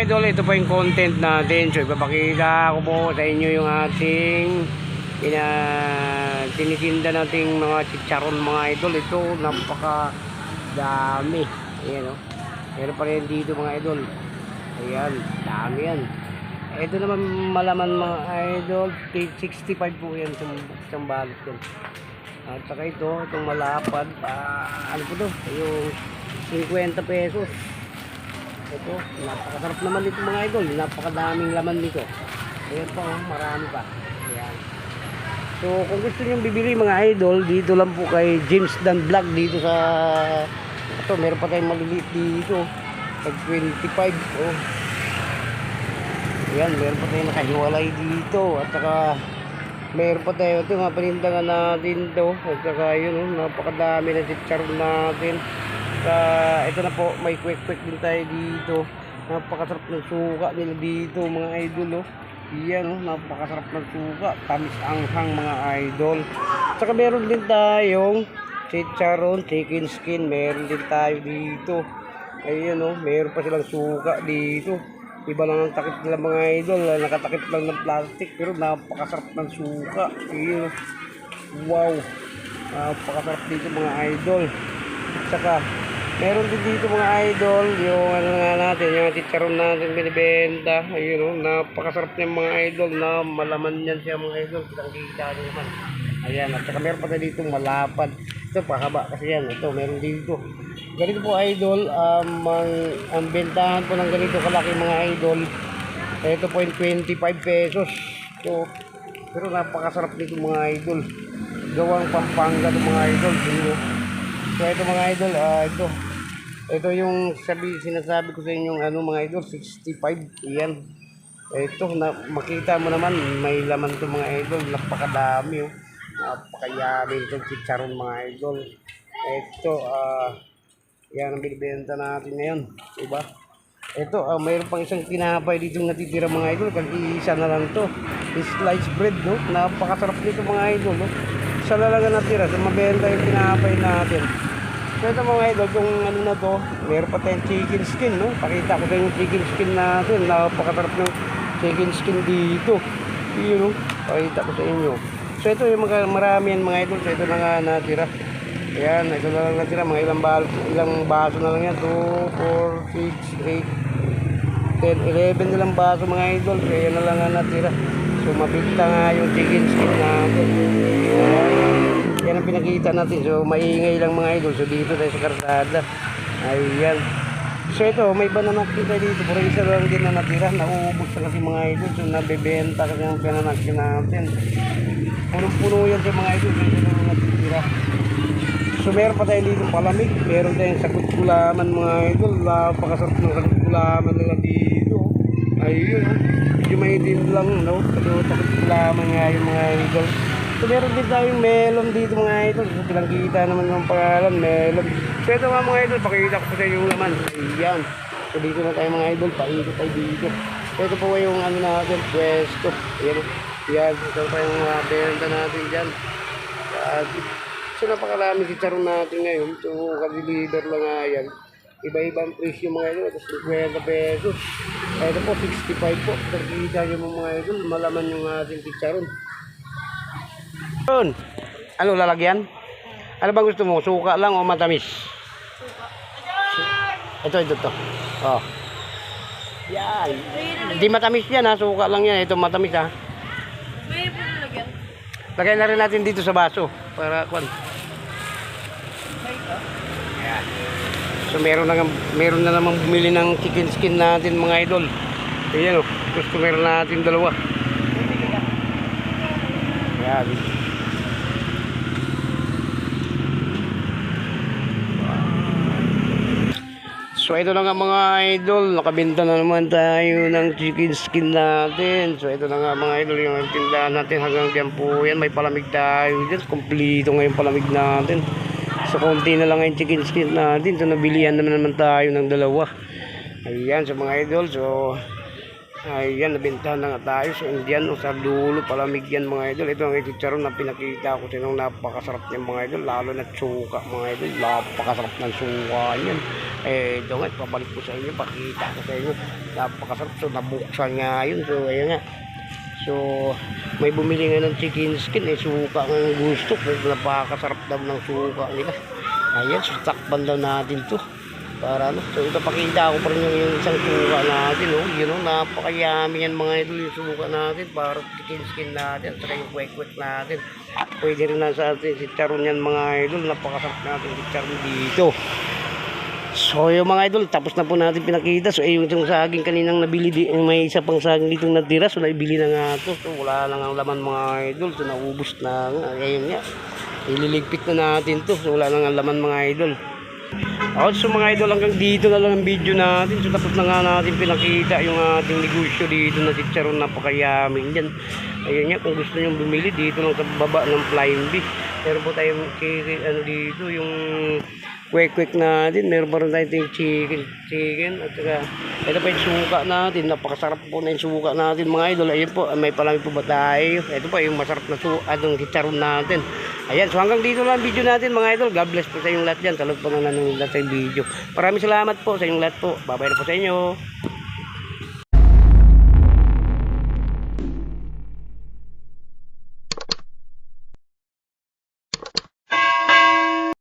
idol, ito po yung content natin. So ipapakita ko po sa inyo yung ating ina tinitinda nating mga chicharon mga idol. Ito napaka dami. Ayan o. Meron pa rin dito mga idol. Ayan, dami yan. Ito naman malaman mga idol, 65 po yan sa isang balot yan. At saka ito, itong malapad, ah, ano po to, yung 50 pesos. Ito, napakasarap naman dito mga idol. Napakadaming laman dito. Ayan pa, oh, marami pa. Ayan. So, kung gusto niyo bibili mga idol, dito lang po kay James Dan Vlog dito sa ito, meron pa tayong maliliit dito. Tag 25. Oh. Ayan, meron pa tayong nakahiwalay dito. At saka, meron pa tayo ito, mga panindangan natin to. At saka, yun, oh, napakadami na chicharon natin. Sa, ito na po, may quick-quick din tayo dito. Napakasarap ng suka nila dito, mga idol, oh. Yan, oh, napakasarap ng suka. Tamis anghang, mga idol. Saka meron din tayong chicharon, chicken skin. Meron din tayo dito. Ayan, oh, meron pa silang suka dito. Iba lang ang takip nila mga idol. ah, Nakatakip lang ng plastic. Pero napakasarap ng suka. Ayan, oh. Wow. Napakasarap dito mga idol. Saka, meron din dito mga idol, yung ano nga natin, yung chicharon natin binibenta. Ayun oh, napakasarap ng mga idol na malaman yan siya mga idol. Kitang kita naman. Ayan, at saka meron pa dito malapad. Ito, pahaba kasi yan. Ito, meron dito. Ganito po idol, um, ang, ang bentahan po ng ganito kalaki mga idol. Ito po yung 25 pesos. So, pero napakasarap dito mga idol. Gawang Pampanga ng mga idol. Dito. So ito mga idol, ah ito. Ito yung sabi, sinasabi ko sa inyo ano mga idol, 65. Iyan. Ito, na, makita mo naman, may laman to mga idol. Napakadami oh. Napakayami itong chicharon mga idol. Ito, ah, yan ang binibenta natin ngayon. Diba? Ito, ah, mayroon pang isang tinapay dito natitira mga idol. Kasi isa na lang to. Sliced bread, no? Napakasarap nito mga idol, no? Isa na lang ang natira. So, mabenta yung tinapay natin. So, ito mga idol, yung ano na to, mayroon pa tayong chicken skin, no? Pakita ko yung chicken skin natin. Napakasarap ng chicken skin dito. Yun, no? Pakita ko sa inyo. So, ito yung mga, marami yan mga idol. So, ito na nga natira. Ayan, ito na lang natira. Mga ilang, bal ilang baso na lang yan. 2, 4, 6, 8, 10, 11 na lang baso mga idol. So, yan na lang ang natira. So, mabigta nga yung chicken skin natin. Ayan. Yan ang pinakita natin. So, maingay lang mga idol. So, dito tayo sa karsada. Ayan. So, ito, may bananak din tayo dito. Pero isa lang din na natira. Nauubos na kasi mga idol. So, nabebenta kasi ang bananak din natin. Punong-puno yan sa mga idol. So, ito lang. So meron pa tayo dito palamig. Meron tayong sakot gulaman mga idol. Napakasarap ng sakot gulaman nila dito. Ayun. oh. Medyo may din lang. No? Sakot gulaman nga yung mga idol. So meron din tayong melon dito mga idol. So naman yung pangalan. Melon. So ito nga mga idol. Pakita ko sa inyo yung laman. Ayan. So dito na tayo mga idol. Paikot tayo dito. Ito po yung ano natin. Pwesto. Ayan. oh. Yan. Ito pa yung mga benta natin dyan. At So napakarami si Charon natin ngayon. So ka-deliver lang nga yan. Iba-ibang presyo mga idol. Tapos 50 pesos. Ito po 65 po. Pagkita nyo mga idol. Malaman yung ating chicharon. Charon! Ano lalagyan? Ano bang gusto mo? Suka lang o matamis? Ito, ito, ito. Oh. Yan. Hindi matamis yan ha. Suka lang yan. Ito matamis ha. Lagay na rin natin dito sa baso. Para kwan. Ayan. So meron na meron na namang bumili ng chicken skin natin mga idol. Ayan o, customer natin dalawa. Ayan. So ito na nga mga idol, nakabenta na naman tayo ng chicken skin natin. So ito na nga mga idol, yung tindahan natin hanggang dyan po yan. May palamig tayo dyan, kumplito ngayon palamig natin. So konti na lang yung chicken skin natin. So nabilihan naman naman tayo ng dalawa. Ayan, so mga idol, so Ayan, nabentahan na nga tayo. So, Indian, o sa dulo, palamig yan mga idol. Ito ang chicharon na pinakita ko inyo. Napakasarap niyan mga idol. Lalo na suka mga idol. Napakasarap ng suka niyan. Eh, ito nga, pabalik ko sa inyo. Pakita ko sa inyo. Napakasarap. So, nabuksan nga yun. So, ayan nga. So, may bumili nga ng chicken skin. Eh, suka ang gusto. Pero napakasarap daw ng suka nila. Ayan, so takpan daw natin to. Para ano, so ito pakita ko pa rin yung, isang suka natin, oh. Yun, oh, napakayami yan mga idol yung suka natin. Para chicken skin natin, at saka yung kwek-kwek natin. Pwede rin na sa atin si Charon yan mga idol. Napakasarap natin si Charon dito. So yung mga idol, tapos na po natin pinakita. So eh, yung saging kaninang nabili, di, may isa pang saging dito natira. So naibili na nga to. So wala na nga laman mga idol. So naubos na nga. Ayun nga. Ililigpit na natin to. So wala na nga laman mga idol. Okay, so mga idol hanggang dito na lang ang video natin. So tapos na nga natin pinakita yung ating negosyo dito na si Charon napakayamin dyan. Ayun nga, kung gusto nyo bumili dito lang sa baba ng Flying Bee. Meron po tayong kiki, ano dito, yung kwek-kwek natin. Meron pa rin tayong chicken, chicken. At saka, ito pa yung suka natin. Napakasarap po na yung suka natin mga idol. Ayun po, may palami po ba tayo? Ito pa yung masarap na suka, atong chicharon natin. Ayan, so hanggang dito lang ang video natin mga idol. God bless po sa inyong lahat dyan. Talot po na nanonood sa video. Maraming salamat po sa inyong lahat po. Babay na po sa inyo.